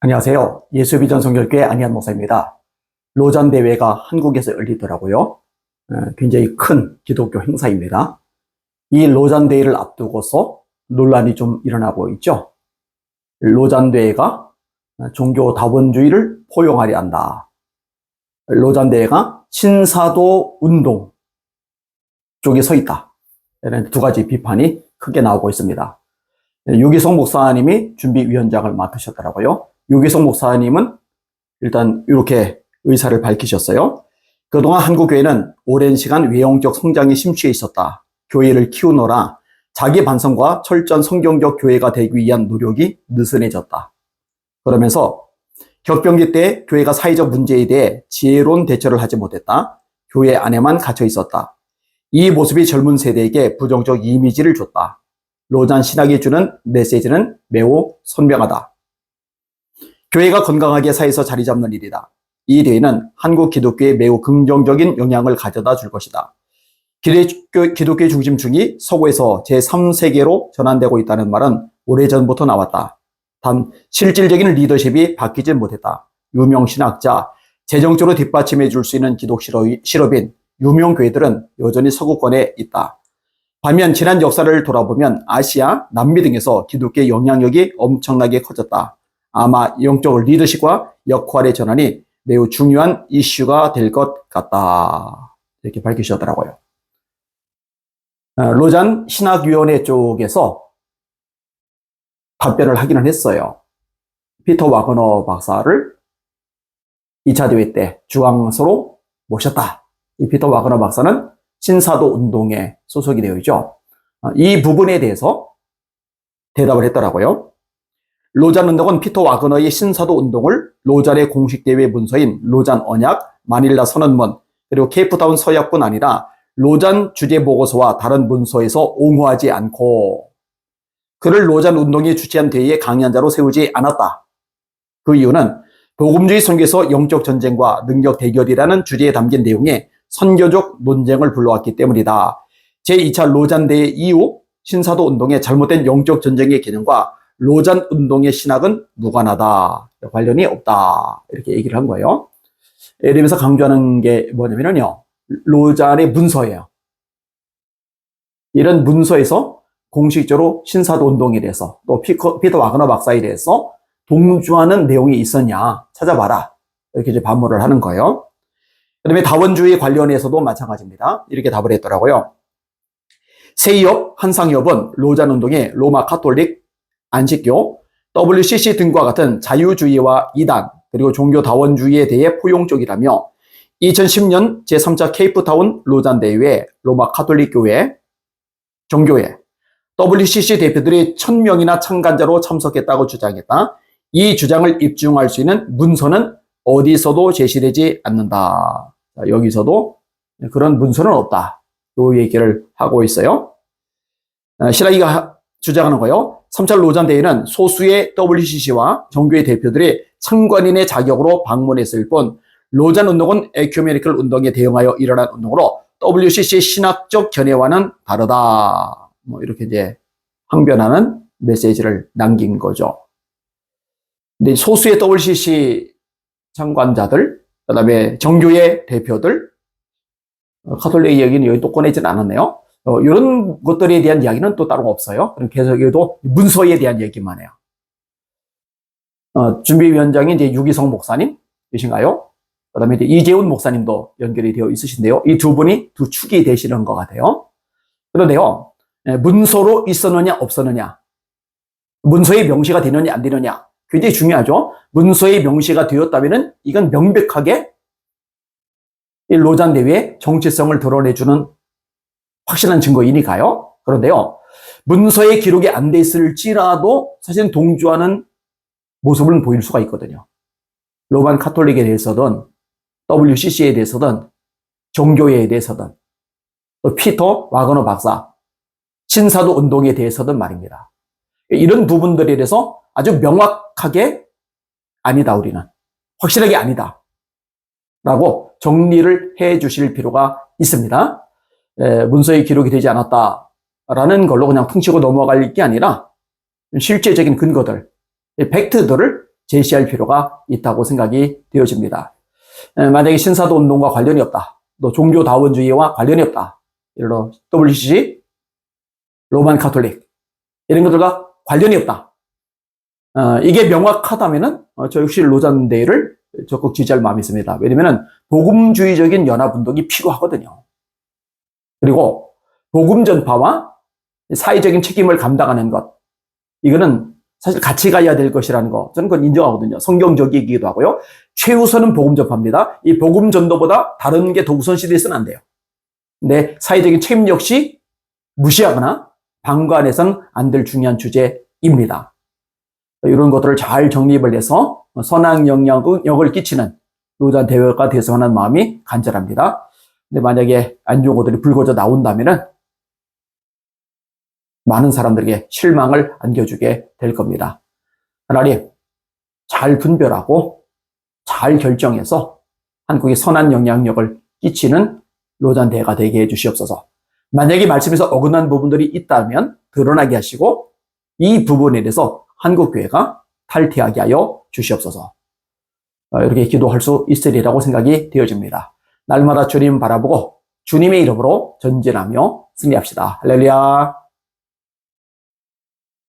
안녕하세요. 예수비전 성결교회 안희한 목사입니다. 로잔 대회가 한국에서 열리더라고요. 어, 굉장히 큰 기독교 행사입니다. 이 로잔 대회를 앞두고서 논란이 좀 일어나고 있죠. 로잔 대회가 종교 다원주의를 포용하려 한다. 로잔 대회가 신사도 운동 쪽에 서 있다. 이런 두 가지 비판이 크게 나오고 있습니다. 유기성 목사님이 준비위원장을 맡으셨더라고요. 유기성 목사님은 일단 이렇게 의사를 밝히셨어요. 그동안 한국교회는 오랜 시간 외형적 성장에 심취해 있었다. 교회를 키우노라 자기 반성과 철저한 성경적 교회가 되기 위한 노력이 느슨해졌다. 그러면서 격병기 때 교회가 사회적 문제에 대해 지혜로운 대처를 하지 못했다. 교회 안에만 갇혀 있었다. 이 모습이 젊은 세대에게 부정적 이미지를 줬다. 로잔 신학이 주는 메시지는 매우 선명하다. 교회가 건강하게 사회에서 자리 잡는 일이다. 이 대회는 한국 기독교에 매우 긍정적인 영향을 가져다 줄 것이다. 기독교, 기독교 중심층이 서구에서 제3세계로 전환되고 있다는 말은 오래전부터 나왔다. 단 실질적인 리더십이 바뀌지 못했다. 유명 신학자, 재정적으로 뒷받침해 줄 수 있는 기독 실업인 유명 교회들은 여전히 서구권에 있다. 반면 지난 역사를 돌아보면 아시아, 남미 등에서 기독교의 영향력이 엄청나게 커졌다. 아마 영적 리더십과 역할의 전환이 매우 중요한 이슈가 될 것 같다. 이렇게 밝히셨더라고요. 어, 로잔 신학위원회 쪽에서 답변을 하기는 했어요. 피터 와그너 박사를 2차 대회 때 주강서로 모셨다. 이 피터 와그너 박사는 신사도 운동에 소속이 되어 있죠. 어, 이 부분에 대해서 대답을 했더라고요. 로잔 운동은 피터 와그너의 신사도 운동을 로잔의 공식 대회 문서인 로잔 언약, 마닐라 선언문, 그리고 케이프타운 서약뿐 아니라 로잔 주제 보고서와 다른 문서에서 옹호하지 않고 그를 로잔 운동이 주최한 대회의 강연자로 세우지 않았다. 그 이유는 복음주의 선교에서 영적 전쟁과 능력 대결이라는 주제에 담긴 내용에 선교적 논쟁을 불러왔기 때문이다. 제2차 로잔 대회 이후 신사도 운동의 잘못된 영적 전쟁의 개념과 로잔 운동의 신학은 무관하다. 관련이 없다. 이렇게 얘기를 한 거예요. 이러면서 강조하는 게 뭐냐면요. 로잔의 문서예요. 이런 문서에서 공식적으로 신사도 운동에 대해서 또 피커, 피터 와그너 박사에 대해서 동조하는 내용이 있었냐 찾아봐라. 이렇게 이제 반문을 하는 거예요. 그 다음에 다원주의 관련해서도 마찬가지입니다. 이렇게 답을 했더라고요. 세이업, 한상엽은 로잔 운동의 로마 카톨릭 안식교, WCC 등과 같은 자유주의와 이단, 그리고 종교다원주의에 대해 포용적이라며 2010년 제3차 케이프타운 로잔 대회 로마 카톨릭 교회, 정교회, WCC 대표들이 1000명이나 참관자로 참석했다고 주장했다. 이 주장을 입증할 수 있는 문서는 어디서도 제시되지 않는다. 여기서도 그런 문서는 없다. 요 얘기를 하고 있어요. 어, 신라기가 주장하는 거요. 3차 로잔 대회는 소수의 WCC와 정교회 대표들이 참관인의 자격으로 방문했을 뿐 로잔 운동은 에큐메니컬 운동에 대응하여 일어난 운동으로 WCC 신학적 견해와는 다르다. 뭐 이렇게 이제 항변하는 메시지를 남긴 거죠. 근데 소수의 WCC 참관자들, 그 다음에 정교회 대표들, 어, 카톨릭 이야기는 여기 또 꺼내진 않았네요. 어, 이런 것들에 대한 이야기는 또 따로 없어요. 계속해도 문서에 대한 얘기만 해요. 어, 준비위원장이 이제 유기성 목사님이신가요? 그 다음에 이재훈 목사님도 연결이 되어 있으신데요. 이 두 분이 두 축이 되시는 것 같아요. 그런데요, 예, 문서로 있었느냐, 없었느냐, 문서에 명시가 되느냐, 안 되느냐, 굉장히 중요하죠. 문서에 명시가 되었다면 이건 명백하게 이 로잔 대회의 정체성을 드러내주는 확실한 증거이니까요. 그런데요, 문서에 기록이 안 돼 있을지라도 사실은 동조하는 모습을 보일 수가 있거든요. 로만 카톨릭에 대해서든 WCC에 대해서든 종교회에 대해서든 또 피터 와거너 박사 신사도 운동에 대해서든 말입니다. 이런 부분들에 대해서 아주 명확하게 아니다 우리는 확실하게 아니다 라고 정리를 해 주실 필요가 있습니다. 에, 문서에 기록이 되지 않았다라는 걸로 그냥 퉁치고 넘어갈 게 아니라 실제적인 근거들, 팩트들을 제시할 필요가 있다고 생각이 되어집니다. 에, 만약에 신사도 운동과 관련이 없다. 또 종교 다원주의와 관련이 없다. 예를 들어 WCC, 로만 카톨릭 이런 것들과 관련이 없다. 어, 이게 명확하다면은 어, 저 역시 로잔 대회를 적극 지지할 마음이 있습니다. 왜냐면은 복음주의적인 연합운동이 필요하거든요. 그리고 복음 전파와 사회적인 책임을 감당하는 것 이거는 사실 같이 가야 될 것이라는 거 저는 그건 인정하거든요. 성경적이기도 하고요. 최우선은 복음 전파입니다. 이 복음 전도보다 다른 게 더 우선시돼서는 안 돼요. 근데 사회적인 책임 역시 무시하거나 방관해서는 안될 중요한 주제입니다. 이런 것들을 잘 정립을 해서 선악 영향을 끼치는 로잔 대회가 됐으면 하는 마음이 간절합니다. 근데 만약에 안 좋은 것들이 불거져 나온다면은 많은 사람들에게 실망을 안겨주게 될 겁니다. 하나님, 잘 분별하고 잘 결정해서 한국에 선한 영향력을 끼치는 로잔 대회가 되게 해주시옵소서. 만약에 말씀에서 어긋난 부분들이 있다면 드러나게 하시고 이 부분에 대해서 한국교회가 탈퇴하게 하여 주시옵소서. 어, 이렇게 기도할 수 있으리라고 생각이 되어집니다. 날마다 주님 바라보고 주님의 이름으로 전진하며 승리합시다. 할렐루야.